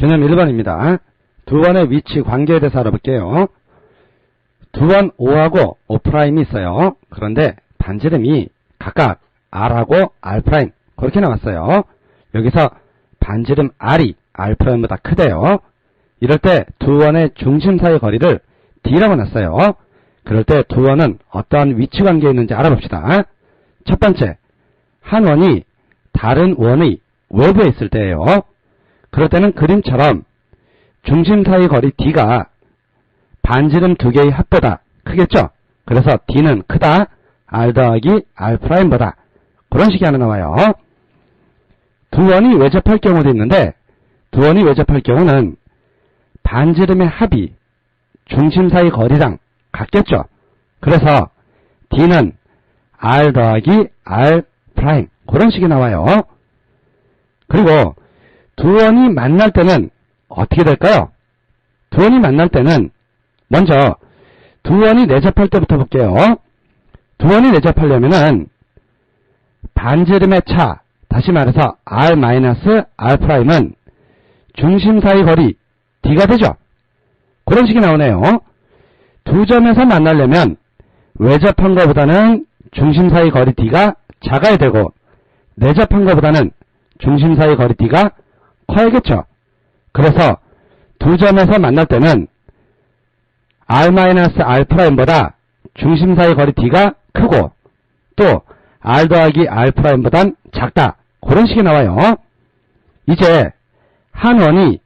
개념 1번입니다. 두 원의 위치 관계에 대해서 알아볼게요. 두원 O하고 O'이 있어요. 그런데 반지름이 각각 R하고 R' 그렇게 나왔어요. 여기서 반지름 R이 R'보다 크대요. 이럴 때 두 원의 중심 사이 거리를 D라고 놨어요. 그럴 때 두 원은 어떠한 위치 관계에 있는지 알아봅시다. 첫 번째, 한 원이 다른 원의 외부에 있을 때예요. 그럴 때는 그림처럼 중심 사이 거리 D가 반지름 두 개의 합보다 크겠죠? 그래서 D는 크다, R 더하기 R'보다 그런 식이 하나 나와요. 두 원이 외접할 경우도 있는데 두 원이 외접할 경우는 반지름의 합이 중심 사이 거리랑 같겠죠? 그래서 D는 R 더하기 R 프라임 그런 식이 나와요. 그리고 두 원이 만날 때는 어떻게 될까요? 두 원이 만날 때는 먼저 두 원이 내접할 때부터 볼게요. 두 원이 내접하려면은 반지름의 차, 다시 말해서 R-R'은 중심 사이 거리 D가 되죠. 그런 식이 나오네요. 두 점에서 만나려면 외접한 것보다는 중심 사이 거리 D가 작아야 되고 내접한 것보다는 중심 사이 거리 D가 커야겠죠. 그래서 두 점에서 만날 때는 R-R'보다 중심 사이 거리 D가 크고 또 R 더하기 R'보단 작다. 그런 식이 나와요. 이제 한 원이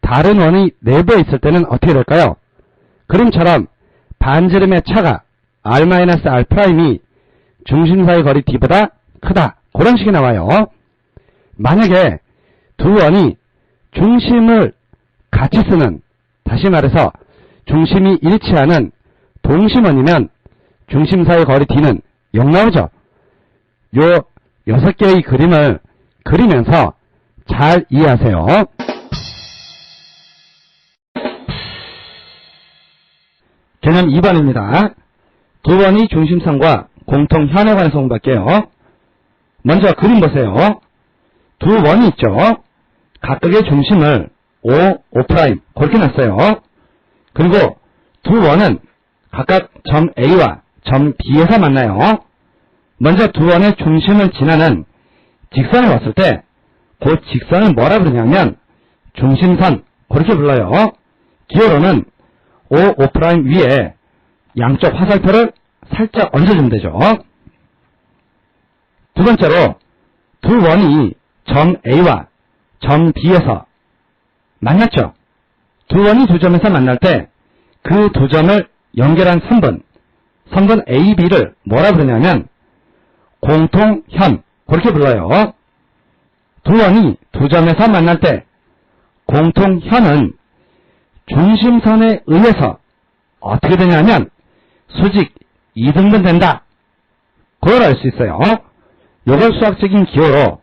다른 원의 내부에 있을 때는 어떻게 될까요? 그림처럼 반지름의 차가 R-R'이 중심 사이 거리 D보다 크다. 그런 식이 나와요. 만약에 두 원이 중심을 같이 쓰는, 다시 말해서 중심이 일치하는 동심원이면 중심 사이 거리 D는 0 나오죠. 요 여섯 개의 그림을 그리면서 잘 이해하세요. 개념 2번입니다. 두 번이 중심선과 공통 현에 관해서 공부할게요. 먼저 그림 보세요. 두 원이 있죠. 각각의 중심을 O, O' 그렇게 놨어요. 그리고 두 원은 각각 점 A와 점 B에서 만나요. 먼저 두 원의 중심을 지나는 직선을 봤을 때, 그 직선을 뭐라 그러냐면, 중심선, 그렇게 불러요. 기호로는 O, O' 위에 양쪽 화살표를 살짝 얹어주면 되죠. 두 번째로, 두 원이 점 A와 점 B에서 만났죠. 두 원이 두 점에서 만날 때, 그 두 점을 연결한 선분, 선분 A, B를 뭐라 그러냐면, 공통현, 그렇게 불러요. 두 원이 두 점에서 만날 때, 공통현은 중심선에 의해서 어떻게 되냐면, 수직 2등분 된다. 그걸 알 수 있어요. 요걸 수학적인 기호로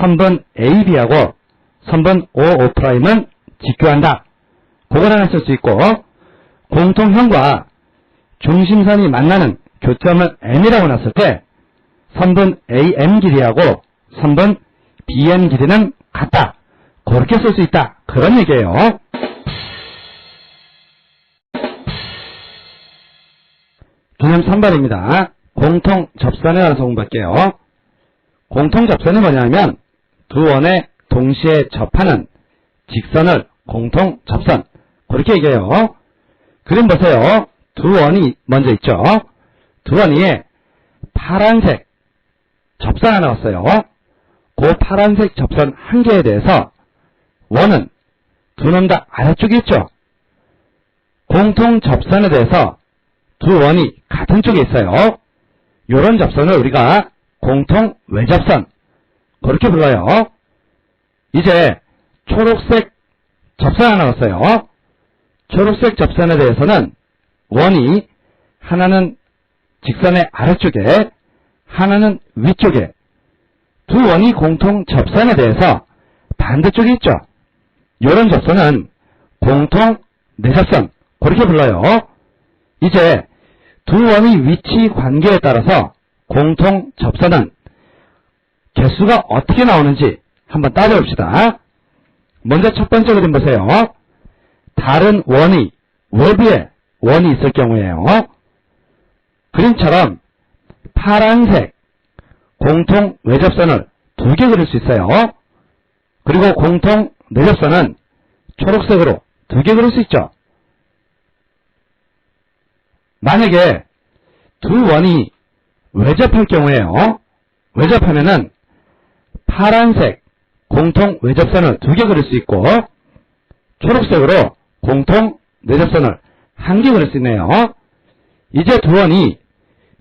선분 AB하고 선분 OO'은 직교한다. 그걸 하나 쓸 수 있고 공통형과 중심선이 만나는 교점을 M이라고 놨을 때 선분 AM 길이하고 선분 BM 길이는 같다. 그렇게 쓸 수 있다. 그런 얘기예요. 개념 3번입니다. 공통 접선에 관해서 공부할게요. 공통 접선이 뭐냐면 두 원에 동시에 접하는 직선을 공통 접선 그렇게 얘기해요. 그림 보세요. 두 원이 먼저 있죠. 두 원 위에 파란색 접선 하나 왔어요. 그 파란색 접선 한 개에 대해서 원은 두 놈 다 아래쪽에 있죠. 공통 접선에 대해서 두 원이 같은 쪽에 있어요. 이런 접선을 우리가 공통 외접선 그렇게 불러요. 이제 초록색 접선 하나 왔어요. 초록색 접선에 대해서는 원이 하나는 직선의 아래쪽에 하나는 위쪽에 두 원이 공통 접선에 대해서 반대쪽에 있죠. 이런 접선은 공통 내접선 그렇게 불러요. 이제 두 원의 위치 관계에 따라서 공통 접선은 개수가 어떻게 나오는지 한번 따져봅시다. 먼저 첫 번째 그림 보세요. 다른 원이 외부에 원이 있을 경우에요. 그림처럼 파란색 공통 외접선을 두 개 그릴 수 있어요. 그리고 공통 내접선은 초록색으로 두 개 그릴 수 있죠. 만약에 두 원이 외접할 경우에요. 외접하면은 파란색 공통 외접선을 두 개 그릴 수 있고 초록색으로 공통 내접선을 한 개 그릴 수 있네요. 이제 두 원이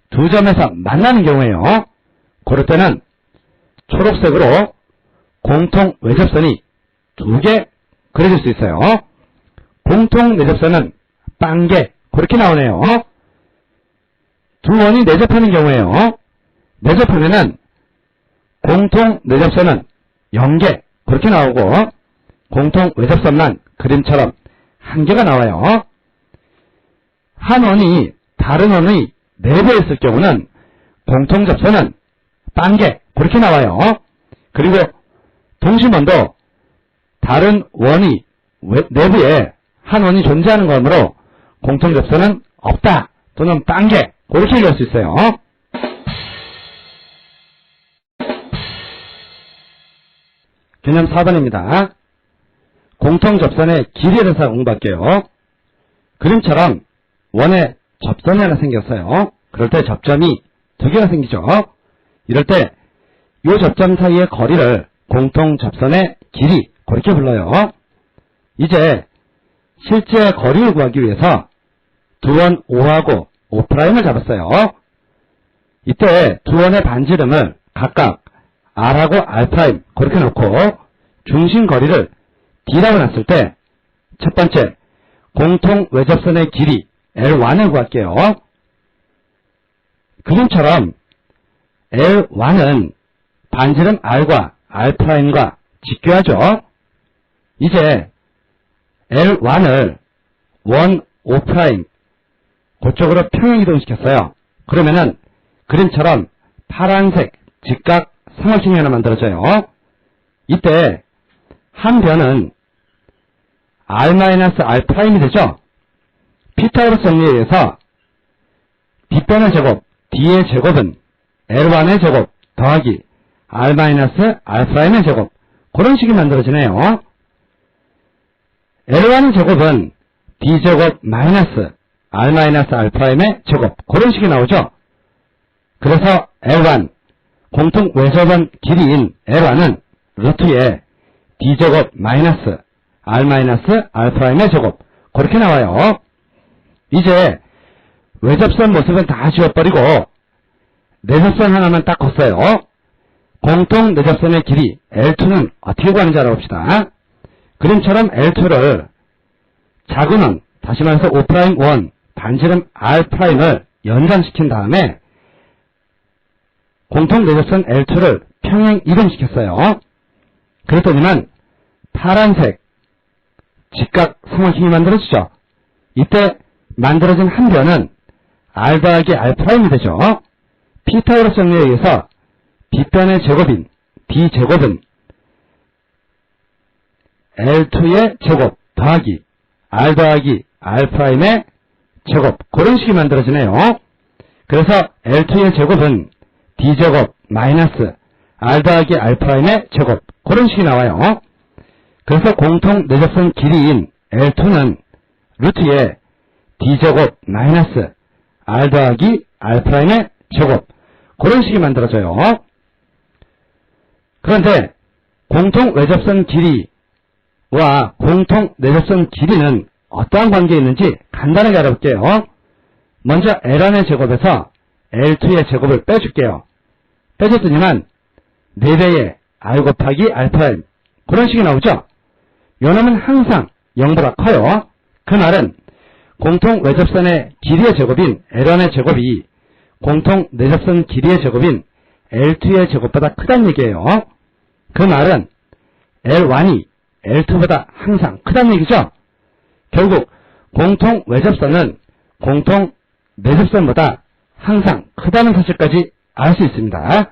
두 점에서 만나는 경우에요. 그럴 때는 초록색으로 공통 외접선이 두 개 그려질 수 있어요. 공통 내접선은 빵개 그렇게 나오네요. 두 원이 내접하는 경우에요. 내접하면은 공통 내접선은 0개 그렇게 나오고 공통 외접선만 그림처럼 한 개가 나와요. 한 원이 다른 원의 내부에 있을 경우는 공통 접선은 빵개 그렇게 나와요. 그리고 동심원도 다른 원이 외- 내부에 한 원이 존재하는 거므로 공통 접선은 없다 또는 빵개 그렇게 얘기할 수 있어요. 개념 4번입니다. 공통 접선의 길이에 대해서 공부할게요. 그림처럼 원에 접선이 하나 생겼어요. 그럴 때 접점이 두 개가 생기죠. 이럴 때 이 접점 사이의 거리를 공통 접선의 길이 그렇게 불러요. 이제 실제 거리를 구하기 위해서 두원 5하고 5'을 잡았어요. 이때 두 원의 반지름을 각각 R하고 R' 그렇게 놓고 중심 거리를 D라고 놨을 때 첫 번째 공통 외접선의 길이 L1을 구할게요. 그림처럼 L1은 반지름 R과 R'과 직교하죠. 이제 L1을 1, 5' 그쪽으로 평행 이동시켰어요. 그러면은 그림처럼 파란색 직각 삼각형이 하나 만들어져요. 이때 한 변은 R-R'이 되죠? 피타고라스 정리에 의해서 B변의 제곱, D의 제곱은 L1의 제곱 더하기 R-R'의 제곱 그런 식이 만들어지네요. L1의 제곱은 D제곱 마이너스 R-R'의 제곱 그런 식이 나오죠? 그래서 L1 공통 외접원 길이인 L1은 루트에 D제곱 마이너스 R 마이너스 R'의 제곱 그렇게 나와요. 이제 외접선 모습은 다 지워버리고 내접선 하나만 딱 걷어요. 공통 내접선의 길이 L2는 어떻게 구하는지 알아봅시다. 그림처럼 L2를 작은 원, 다시 말해서 O'1 반지름 R'을 연장시킨 다음에 공통 내접선 L2를 평행 이동시켰어요. 그랬더니만 파란색 직각 삼각형이 만들어지죠. 이때 만들어진 한 변은 R 더하기 R'이 되죠. 피타고라스 정리에 의해서 B변의 제곱인 D제곱은 L2의 제곱 더하기 R 더하기 R'의 제곱 그런 식이 만들어지네요. 그래서 L2의 제곱은 D제곱 마이너스 R 더하기 R'의 제곱 그런 식이 나와요. 그래서 공통 내접선 길이인 L2는 루트에 D제곱 마이너스 R 더하기 R'의 제곱 그런 식이 만들어져요. 그런데 공통 외접선 길이와 공통 내접선 길이는 어떠한 관계에 있는지 간단하게 알아볼게요. 먼저 L1의 제곱에서 L2의 제곱을 빼줄게요. 빼줬더니만 4배의 R 곱하기 R' 그런 식이 나오죠? 요놈은 항상 0보다 커요. 그 말은 공통 외접선의 길이의 제곱인 L1의 제곱이 공통 내접선 길이의 제곱인 L2의 제곱보다 크다는 얘기예요. 그 말은 L1이 L2보다 항상 크다는 얘기죠? 결국 공통 외접선은 공통 내접선보다 항상 크다는 그 사실까지 알 수 있습니다.